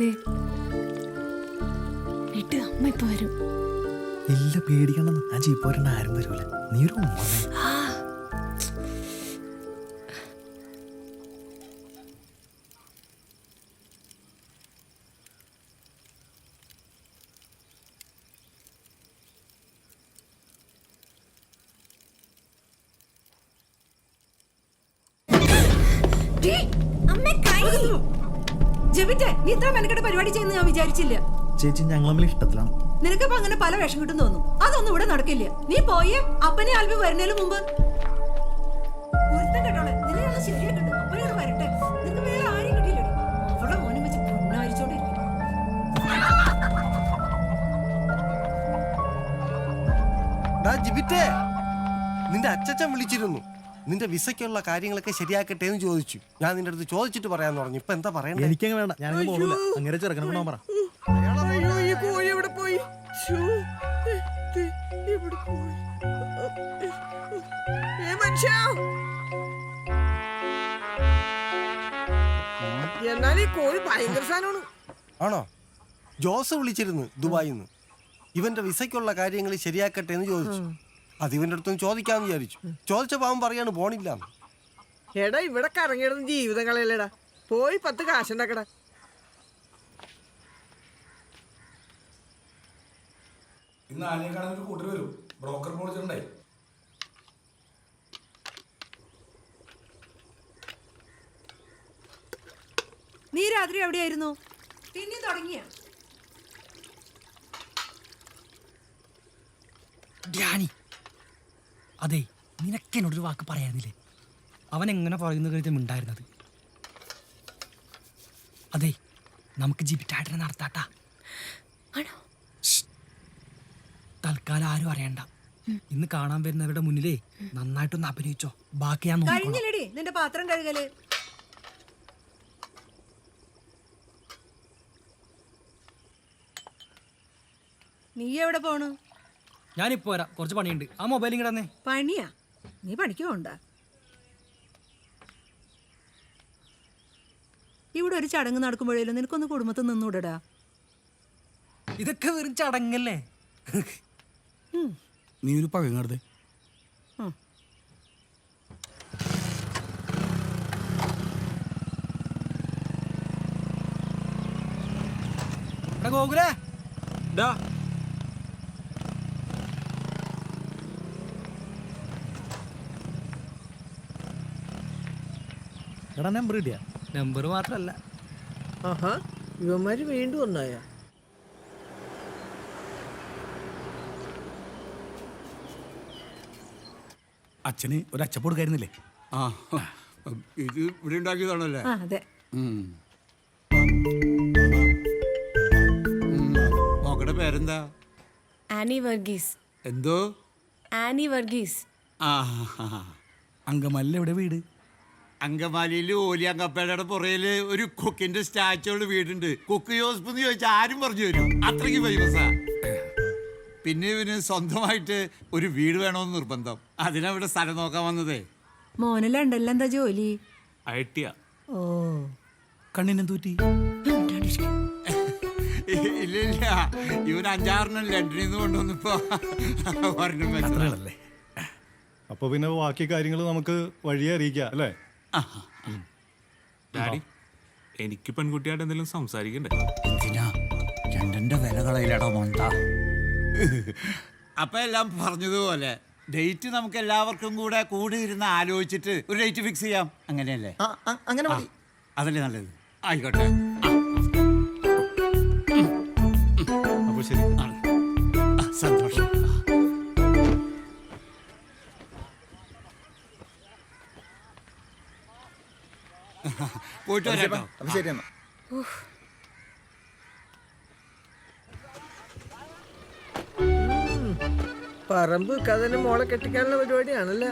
ദേ വിട്ട് അമ്മ ഇപ്പൊ വരും. ഇല്ല പേടിക്കണ്ടെന്ന്. ഞാൻ ജീപ്പ് വരണ്ട ആരും വരൂല. നീ ഒരു അമ്മേ കൈ. നീ ഇത്ര മെനക്കെട്ട് പരിപാടി ചെയ്യുന്ന ഞാൻ വിചാരിച്ചില്ല. ചേച്ചി ഞങ്ങൾ തമ്മിൽ ഇഷ്ടത്തിലാണ്. നിനക്കിപ്പോ അങ്ങനെ പല വേഷം കിട്ടും തോന്നും. അതൊന്നും ഇവിടെ നടക്കില്ല. നീ പോയേ അപ്പനെ ആൽബി വരുന്നതിന് മുമ്പ്. കേട്ടോളെ നിന്നെ ശരിയാക്കട്ടെ വരട്ടെ. നിനക്ക് വേറെ ആരെയും കിട്ടിയില്ലേ അവളെ മോനും വെച്ച് പൊണ്ണാരിച്ചോണ്ടിരിക്കും ഡാ നിന്റെ അച്ചച്ചൻ വിളിച്ചിരുന്നു. നിന്റെ വിസയ്ക്കുള്ള കാര്യങ്ങളൊക്കെ ശരിയാക്കട്ടെ എന്ന് ചോദിച്ചു. ഞാൻ നിന്റെ അടുത്ത് ചോദിച്ചിട്ട് പറയാന്ന് പറഞ്ഞു. ഇപ്പൊ എന്താ പറയണ്ടേ? എനിക്കങ്ങ് വേണ്ട. ഞാനങ്ങ് പോകില്ല അങ്ങനെ ചെറുക്കണം പറ. അയ്യോ ഈ കോഴി എവിടെ പോയി? ശ്ശോ, ഇത് എവിടെ പോയി? ഏ മനുഷ്യ. എന്നാൽ ഈ കോഴി ഭയങ്കര സാധനമാണ്. ആണോ? ജോസ് വിളിച്ചിരുന്നു ദുബായിന്ന്. ഇവന്റെ വിസയ്ക്കുള്ള കാര്യങ്ങൾ ശരിയാക്കട്ടെ എന്ന് ചോദിച്ചു. അത് ഇവന്റെ അടുത്തൊന്ന് ചോദിക്കാന്ന് വിചാരിച്ചു. ചോദിച്ച പാവം പറയാണ് പോണില്ല എടാ ഇവിടെ കറങ്ങിയിടുന്ന ജീവിതം കളയല്ലേടാ. പോയി പത്ത് കാശുണ്ടാക്കടാ. ഇന്ന് ആനയെ കാണാൻ ഒരു കൂട്ടർ വരും. ബ്രോക്കർ വിളിച്ചിട്ടുണ്ടായി നീ രാത്രി എവിടെയായിരുന്നു? പിന്നെ തുടങ്ങിയ. ഡാനി അതെ നിനക്ക് എന്നോടൊരു വാക്ക് പറയായിരുന്നില്ലേ അവൻ എങ്ങനെ പറയുന്ന കരുതി ഉണ്ടായിരുന്നത് അതെ നമുക്ക് ജിബിറ്റായിട്ടിനെ നടത്താട്ടാ. തൽക്കാലം ആരും അറിയണ്ട. ഇന്ന് കാണാൻ വരുന്നവരുടെ മുന്നിലേ നന്നായിട്ടൊന്ന് അഭിനയിച്ചോ. ബാക്കി ഞാൻ കഴിഞ്ഞില്ലടി നിന്റെ പാത്രം കഴുകൽ. നീ എവിടെ പോണു? ഞാനിപ്പോ വരാം. കുറച്ച് പണിയുണ്ട്. ആ മൊബൈൽ കിടന്നേ പണിയാ? നീ പണിക്ക് പോണ്ട ഇവിടെ ഒരു ചടങ്ങ് നടക്കുമ്പോഴേലും നിനക്കൊന്ന് കുടുംബത്തിൽ നിന്നൂടടാ. ഇതൊക്കെ വെറും ചടങ്ങല്ലേ? നീ ഒരു പകങ്ങടുത്ത് എടാ ഗോകുലേ. എടാ നമ്പർ കിട്ടിയാ? നമ്പർ മാത്രല്ല. ആഹാ ഇവന്മാര് വീണ്ടും ഒന്നായ? അച്ഛന് ഒരു അച്ചപ്പോട് കയറുന്നില്ലേ ആ ഇത് ഇവിടെ ഉണ്ടാക്കിയതാണല്ലേ? അതെ. ഉം. പേരെന്താ? ആനി വർഗീസ്. എന്തോ? ആനി വർഗീസ്. ആ അങ്കമല്ല ഇവിടെ വീട്? അങ്കമാലിയിൽ ഓലിയങ്കപ്പേടയുടെ പുറയിൽ ഒരു കൊക്കിന്റെ സ്റ്റാച്ചുള്ള വീടുണ്ട്. കൊക്ക് യോസ്പ് എന്ന് ചോദിച്ചാൽ ആരും പറഞ്ഞു തരും. അത്രയ്ക്ക് ഫേമസാ പിന്നെ ഇവന് സ്വന്തമായിട്ട് ഒരു വീട് വേണമെന്ന് നിർബന്ധം. അതിനവിടെ സ്ഥലം നോക്കാൻ വന്നതേ. മോന് ലണ്ടനിൽ എന്താ ജോലി? ഓ. കണ്ണിനും തൂറ്റി ഇല്ല ഇല്ല. ഇവൻ അഞ്ചാറെണ്ണം ലണ്ടനിൽ നിന്ന് കൊണ്ടുവന്നപ്പോ. അപ്പൊ പിന്നെ ബാക്കി കാര്യങ്ങൾ നമുക്ക് വഴിയെ അറിയിക്കാം അല്ലേ? ഡാഡി എനിക്ക് പെൺകുട്ടിയായിട്ട് എന്തെങ്കിലും സംസാരിക്കണ്ടേ? എന്തിനാ? രണ്ടിന്റെ വില കളയിലടാ മണ്ട അപ്പൊ എല്ലാം പറഞ്ഞതുപോലെ ഡേറ്റ് നമുക്ക് എല്ലാവർക്കും കൂടെ കൂടി ഇരുന്ന് ആലോചിച്ചിട്ട് ഒരു ഡേറ്റ് ഫിക്സ് ചെയ്യാം. അങ്ങനെയല്ലേ? അങ്ങനെ മതി. അതല്ലേ നല്ലത്? ആയിക്കോട്ടെ. പോയിട്ട് വരാം അപ്പൊ ശരി എന്നാ പറമ്പ് കഥന് മോളെ കെട്ടിക്കാനുള്ള പരിപാടിയാണല്ലേ?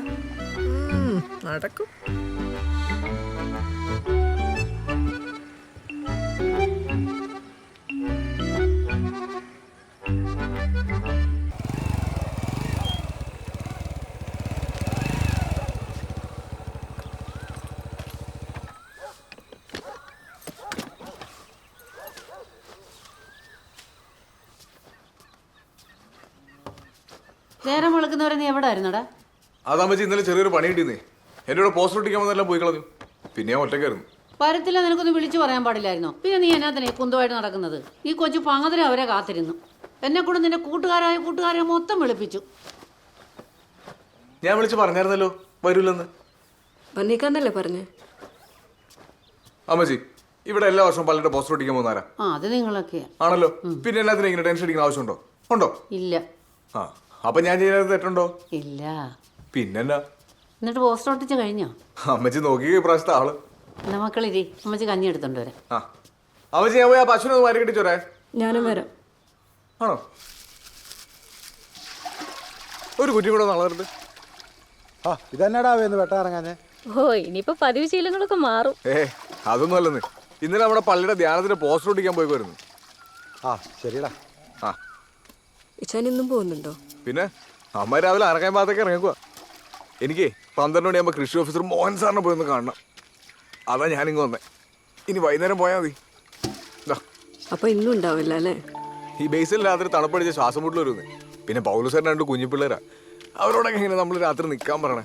ഉം, നടക്കും. നേരം വിളക്കുന്നവരെ നീ എവിടെ ആയിരുന്നടാ അതാമ്പച്ചി ഇന്നലെ ചെറിയൊരു പണി കിട്ടിയെന്നേ. എന്റെ കൂടെ പോസ്റ്റർ ഒട്ടിക്കാൻ വന്നെല്ലാം പോയി കളഞ്ഞു. പിന്നെ ഞാൻ ഒറ്റയ്ക്കായിരുന്നു. വരത്തില്ല നിനക്കൊന്നും വിളിച്ചു പറയാൻ പാടില്ലായിരുന്നോ? പിന്നെ നീ എന്നാ തന്നെ കുന്തമായിട്ട് നടക്കുന്നത്? ഈ കൊച്ചു പങ്കതിരെ അവരെ കാത്തിരുന്നു. എന്നെ കൂടെ നിന്റെ കൂട്ടുകാരായ കൂട്ടുകാരെ മൊത്തം വിളിപ്പിച്ചു. ഞാൻ വിളിച്ച് പറഞ്ഞായിരുന്നല്ലോ വരൂലെന്ന്. വന്നേക്കാന്നല്ലേ പറഞ്ഞേ? അമ്മച്ചി ഇവിടെ എല്ലാ വർഷവും പലരുടെ പോസ്റ്റർ ഒട്ടിക്കാൻ പോകുന്നാരാ ആ അത് നിങ്ങളൊക്കെയാ. ആണല്ലോ? പിന്നെ എല്ലാത്തിനും ഇങ്ങനെ ടെൻഷൻ അടിക്കുന്ന ആവശ്യമുണ്ടോ? ഉണ്ടോ? ഇല്ല. ആ. അപ്പൊ ഞാൻ ചെയ്യാൻ തെറ്റുണ്ടോ? ഇല്ല. പിന്നെന്നാ എന്നിട്ട് പോസ്റ്റർ ഒട്ടിച്ച് കഴിഞ്ഞോ? അമ്മച്ചി നോക്കി ഇപ്രാവശ്യത്തെ ആൾ. എന്നാ മക്കളിരി അമ്മച്ചി കഞ്ഞി എടുത്തോണ്ട് വരാം. ആ. അമ്മച്ചി ഞാൻ പോയി ആ പശുവിനെ ഒന്ന് മാറി കെട്ടിച്ചോരേ ഞാനും വരാം. ആണോ? ഒരു കുറ്റി കൂടെ നളകരുത് ആ ഇതെന്നാടാ വേന്ന് വെട്ടാറങ്ങാഞ്ഞേ? ഓ ഇനിയിപ്പോ പതിവ് ശീലങ്ങളൊക്കെ മാറും. ഏ അതൊന്നും അല്ലെന്ന്. ഇന്നലെ നമ്മുടെ പള്ളിയുടെ ധ്യാനത്തിന്റെ പോസ്റ്റർ ഒട്ടിക്കാൻ പോയി വരുന്നു ആ ശരിടാ ആ. ഇച്ചാൻ ഇന്നും പോകുന്നുണ്ടോ? പിന്നെ അമ്മ രാവിലെ അറക്കാൻ ഭാഗത്തേക്ക് ഇറങ്ങിക്കുക എനിക്ക് പന്ത്രണ്ട് മണിയാകുമ്പോൾ കൃഷി ഓഫീസർ മോഹൻ സാറിനെ പോയി ഒന്ന് കാണണം. അതാ ഞാനിങ്ങ് വന്നേ. ഇനി വൈകുന്നേരം പോയാൽ മതി. അപ്പൊ ഇന്നും ഉണ്ടാവില്ല അല്ലേ? ഈ ബേസിൽ രാത്രി തണുപ്പടിച്ച് ശ്വാസം മുട്ടൽ വരുന്നേ. പിന്നെ പൗലു സാറിന് രണ്ട് കുഞ്ഞു പിള്ളേരാ അവരോടൊക്കെ എങ്ങനെ നമ്മൾ രാത്രി നിൽക്കാൻ പറയണേ.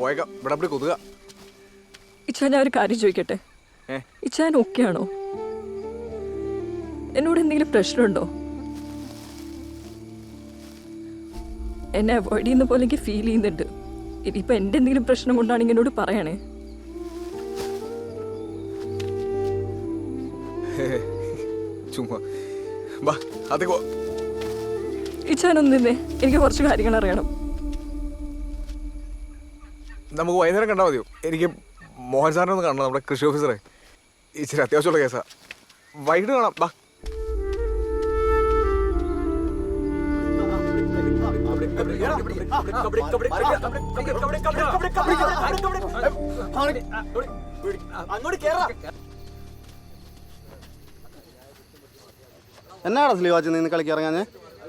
പോയേക്കാം. ഇവിടെ അപ്പടി കൊതുക. ഇച്ചാ ഞാൻ ഒരു കാര്യം ചോദിക്കട്ടെ? ഇച്ചാൻ ഓക്കെ ആണോ എന്നോട് എന്തെങ്കിലും പ്രശ്നമുണ്ടോ? എന്നെ അവോയ്ഡ് ചെയ്യുന്ന പോലെ എനിക്ക് ഫീൽ ചെയ്യുന്നുണ്ട്. ഇനിയിപ്പോൾ എന്റെ എന്തെങ്കിലും പ്രശ്നം കൊണ്ടാണെങ്കിൽ എന്നോട് പറയണേ. ഒന്നിന്നേ എനിക്ക് കുറച്ച് കാര്യങ്ങൾ അറിയണം. നമുക്ക് വൈകുന്നേരം കണ്ടാൽ മതിയോ? എനിക്ക് മോഹൻ സാറിനെ ഒന്ന് കാണണം നമ്മുടെ കൃഷി ഓഫീസറെ ഇച്ചിരി അത്യാവശ്യമുള്ള കേസാ. വൈകിട്ട് കാണാം. ബാ. എന്നാടാ സ്ലീവാച്ച് നിന്ന് കളിക്കിറങ്ങാഞ്ഞേ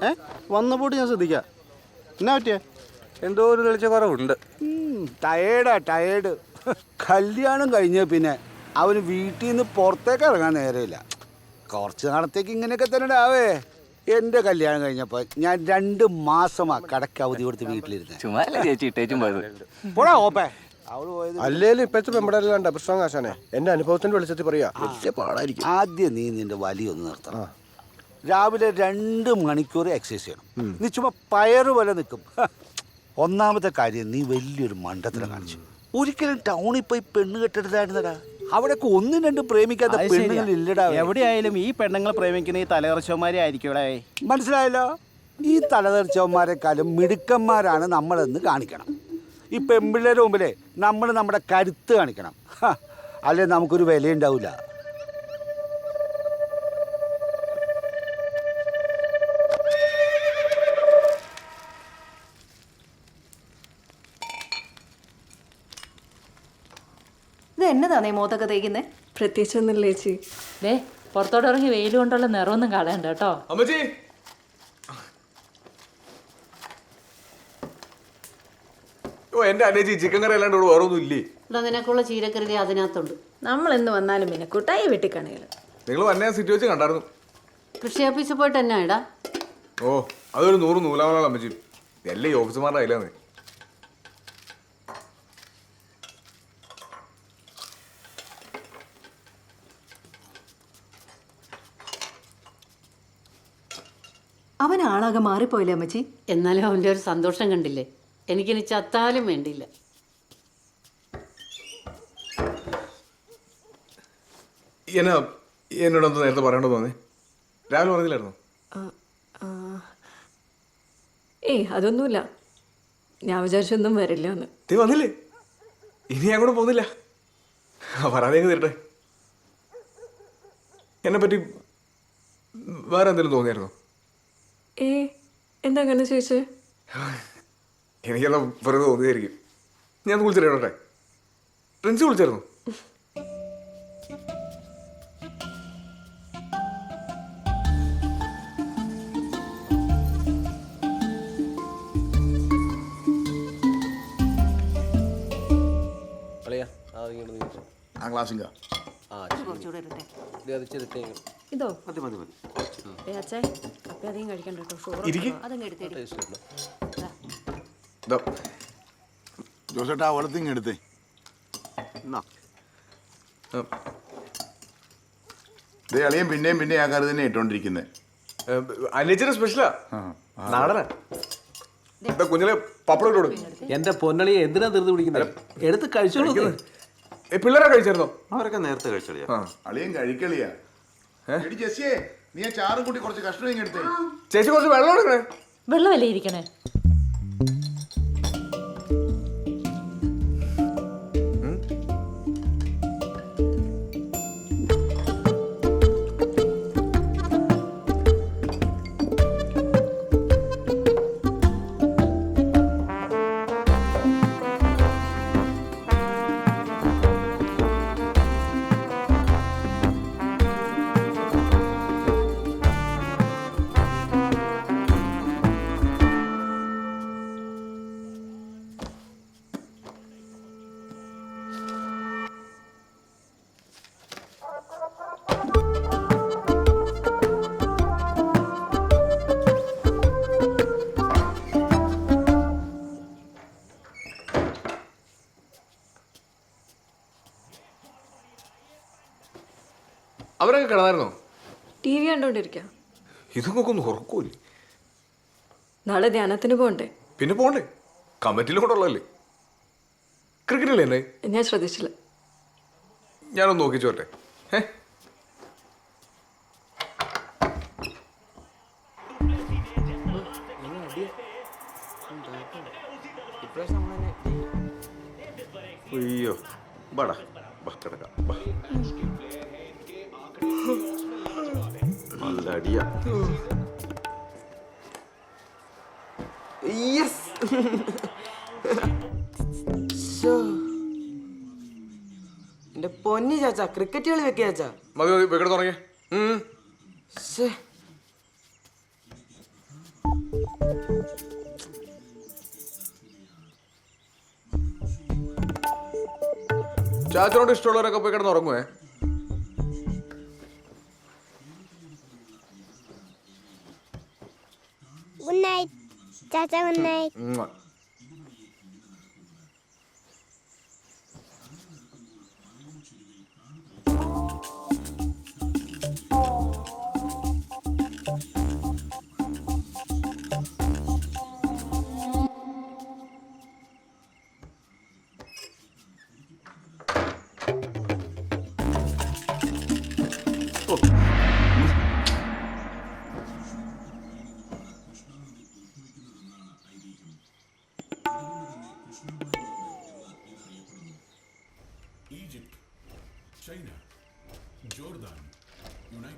ഏ? വന്ന പോട്ട് ഞാൻ ശ്രദ്ധിക്കാം. എന്നാ പറ്റിയ? എന്തോ ഒരു തെളിച്ച കുറവുണ്ട് ടയേർഡാ ടയേർഡ് കല്യാണം കഴിഞ്ഞ പിന്നെ അവന് വീട്ടിൽ നിന്ന് പുറത്തേക്ക് ഇറങ്ങാൻ നേരമില്ല. കുറച്ച് നാളത്തേക്ക് ഇങ്ങനെയൊക്കെ തന്നെ ഉണ്ടാവേ. എന്റെ കല്യാണം കഴിഞ്ഞപ്പോൾ ഞാൻ രണ്ട് മാസമാ കടക്ക് അവധി കൊടുത്ത് വീട്ടിലിരുന്നത് പോടാ ഓപ്പേ. അവൾ പോയത് അല്ലേലും ഇപ്പോഴത്തെ പെമ്പടല്ലാണ്ട പ്രശ്നം കാശാനെ എന്റെ അനുഭവത്തിന്റെ വെളിച്ചത്തിൽ പറയാ. വലിയ പാടായിരിക്കും. ആദ്യം നീ നിന്റെ വലി ഒന്ന് നിർത്തണം. രാവിലെ രണ്ട് മണിക്കൂർ എക്സസൈസ് ചെയ്യണം. നീ ചുമ്മാ പയറ് പോലെ നിൽക്കും ഒന്നാമത്തെ കാര്യം നീ വലിയൊരു മണ്ടത്തിലാണ് കാണിച്ചു. ഒരിക്കലും ടൗണിൽ പോയി പെണ്ണ് കെട്ടെടുത്തായിരുന്നടാ അവിടെയൊക്കെ ഒന്നും രണ്ടും പ്രേമിക്കാത്ത പെണ്ണുങ്ങൾ ഇല്ലടാ എവിടെയായാലും ഈ പെണ്ണുങ്ങൾ പ്രേമിക്കുന്ന ഈ തലകർച്ചവന്മാരെ ആയിരിക്കൂടെ മനസ്സിലായല്ലോ? ഈ തലതെറിച്ചവന്മാരെക്കാളും മിടുക്കന്മാരാണ് നമ്മളെന്ന് കാണിക്കണം. ഈ പെമ്പിള്ളേരുടെ മുമ്പിലേ നമ്മൾ നമ്മുടെ കരുത്ത് കാണിക്കണം. അല്ലെ അല്ലേ നമുക്കൊരു വിലയുണ്ടാവില്ല എന്നതാണേ മോത്തൊക്കെ തേക്കുന്നേ? പ്രത്യേകിച്ച് ഒന്നുമില്ല ചേച്ചി. ദേ പുറത്തോട്ട് ഇറങ്ങി വെയിൽ കൊണ്ടുള്ള നിറമൊന്നും കളയണ്ട കേട്ടോ. അമ്മച്ചി! ഓ എന്റെ അനേജി ചിക്കൻ കറി അല്ലാണ്ട് ഇവിടെ വേറെ ഒന്നും ഇല്ലേ? ഇവിടെ നിനക്കുള്ള ചീരക്കരുതി അതിനകത്തുണ്ട്. നമ്മൾ എന്ന് വന്നാലും പിന്നെ കുട്ടായി വെട്ടിക്കണേൽ. നിങ്ങൾ വന്നെ സിറ്റി വെച്ച് കണ്ടായിരുന്നു. കൃഷി ഓഫീസിൽ പോയിട്ട് എന്നാ ഇടാ? ഓ അതൊരു നൂറ് നൂലാമലാണ് അമ്മച്ചി. എല്ലാ ഈ ഓഫീസർമാരുടെ കയ്യിലാണ് അവൻ ആളാകെ മാറിപ്പോയില്ലേ അമ്മച്ചി? എന്നാലും അവന്റെ ഒരു സന്തോഷം കണ്ടില്ലേ? എനിക്കിനി ചത്താലും വേണ്ടിയില്ല. എന്നാ എന്നോടൊന്ന് നേരത്തെ പറയണമെന്ന് തോന്നി. രാവിലെ പറഞ്ഞില്ലായിരുന്നു? ഏയ് അതൊന്നുമില്ല. ഞാൻ വിചാരിച്ചൊന്നും വരില്ല എന്ന് തീ വന്നില്ലേ? ഇനി ഞാൻ കൂടെ പോകുന്നില്ല. പറയാതെ തരട്ടെ. എന്നെ പറ്റി വേറെ എന്തെങ്കിലും തോന്നിയായിരുന്നോ? ഏ എന്താ അങ്ങനെ ചോദിച്ചേ? എനിക്കെല്ലാം വെറുതെ തോന്നിയായിരിക്കും ഞാൻ വിളിച്ചിട്ടേ പ്രിൻസ് വിളിച്ചായിരുന്നു? ആ ക്ലാസ്സിങ്ക ഇത് കുറച്ചുകൂടെ ഇരട്ടെ ഇതോ ഏ അച്ഛേ അപ്പ അധികം കഴിക്കണ്ട കേട്ടോ. ഷുഗർ അതങ്ങ് എടുത്തേടി ജോസേട്ടാ അവിടത്തേക്ക് എടുത്തേ. എന്നാ. ദേ അളിയൻ പിന്നെയും പിന്നെയും ആ കറി തന്നെ ഇട്ടോണ്ടിരിക്കുന്നത് അനിയച്ചിന് സ്പെഷ്യലാ നാടനാ? ദാ. കുഞ്ഞിലെ പപ്പടം ഇട്ടോട് എന്റെ പൊന്നളിയെ എന്തിനാ തീർത്ത് പിടിക്കുന്നത് എടുത്ത് കഴിച്ചോളൂ. ഏ പിള്ളേരെ കഴിച്ചായിരുന്നോ? അവരൊക്കെ നേരത്തെ കഴിച്ചോളിയാ. അളിയൻ കഴിക്കളിയാ. എടി ജെസ്സിയെ നീ ആ ചാറും കൂട്ടി കുറച്ച് കഷ്ണം ഇങ്ങ് എടുത്തേ. ചേച്ചി കുറച്ച് വെള്ളം എടുക്കണേ വെള്ളമല്ലേ ഇരിക്കണേ? അവരൊക്കെ കിടന്നായിരുന്നോ? T V കണ്ടോണ്ടിരിക്കാ. ഒന്ന് ഉറക്കൂല്ലേ? നാളെ ധ്യാനത്തിന് പോകണ്ടേ പിന്നെ പോണ്ടേ? കമ്മിറ്റിയിൽ കൂടെ ഉള്ളതല്ലേ? ക്രിക്കറ്റില്ലേ എന്നെ ഞാൻ ശ്രദ്ധിച്ചില്ല. ഞാനൊന്ന് നോക്കി ചോട്ടെ ഏ അയ്യോ ബടാ ബസ് കിടക്കാം. നല്ല അടിയാ എന്റെ പൊന്നി ചാച്ച ക്രിക്കറ്റ് കളി വെക്കുക ചാച്ച. മതി മതി വെക്കട തുടങ്ങി ചാച്ചനോട് ഇഷ്ടമുള്ളവരൊക്കെ പോയി കിടന്ന് ഉറങ്ങുവേ. Tata, good night. Mwah.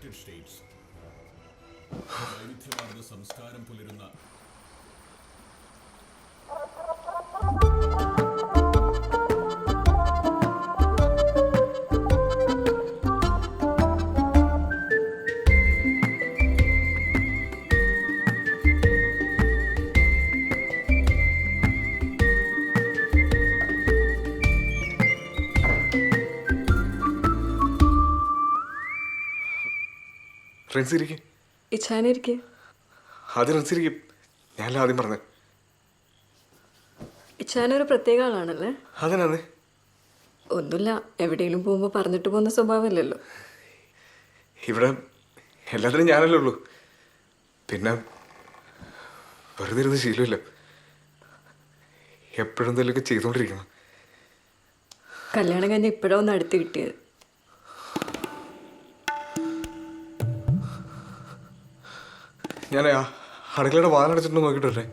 United States വൈവിധ്യമാർന്ന സംസ്കാരം പുലരുന്ന ഇരിക്കും ഇച്ഛാനിരിക്കെ ആദ്യം ഞാനല്ല ആദ്യം പറഞ്ഞത് ഇച്ഛാനൊരു പ്രത്യേക ആളാണല്ലേ? ഒന്നുമില്ല എവിടെയെങ്കിലും പോകുമ്പോൾ പറഞ്ഞിട്ട് പോകുന്ന സ്വഭാവമല്ലല്ലോ. ഇവിടെ എല്ലാത്തിനും ഞാനല്ലേ ഉള്ളൂ. പിന്നെ വെറുതെ ഇരുന്ന് ശീലമില്ല. എപ്പോഴും എന്തെങ്കിലുമൊക്കെ ചെയ്തുകൊണ്ടിരിക്കണം. കല്യാണം കഴിഞ്ഞ് ഇപ്പോഴാണ് ഒന്ന് അടുത്ത് കിട്ടിയത്. ഞാൻ അടുക്കളയുടെ വാതിലടച്ചിട്ട് നോക്കിയിട്ടല്ലേ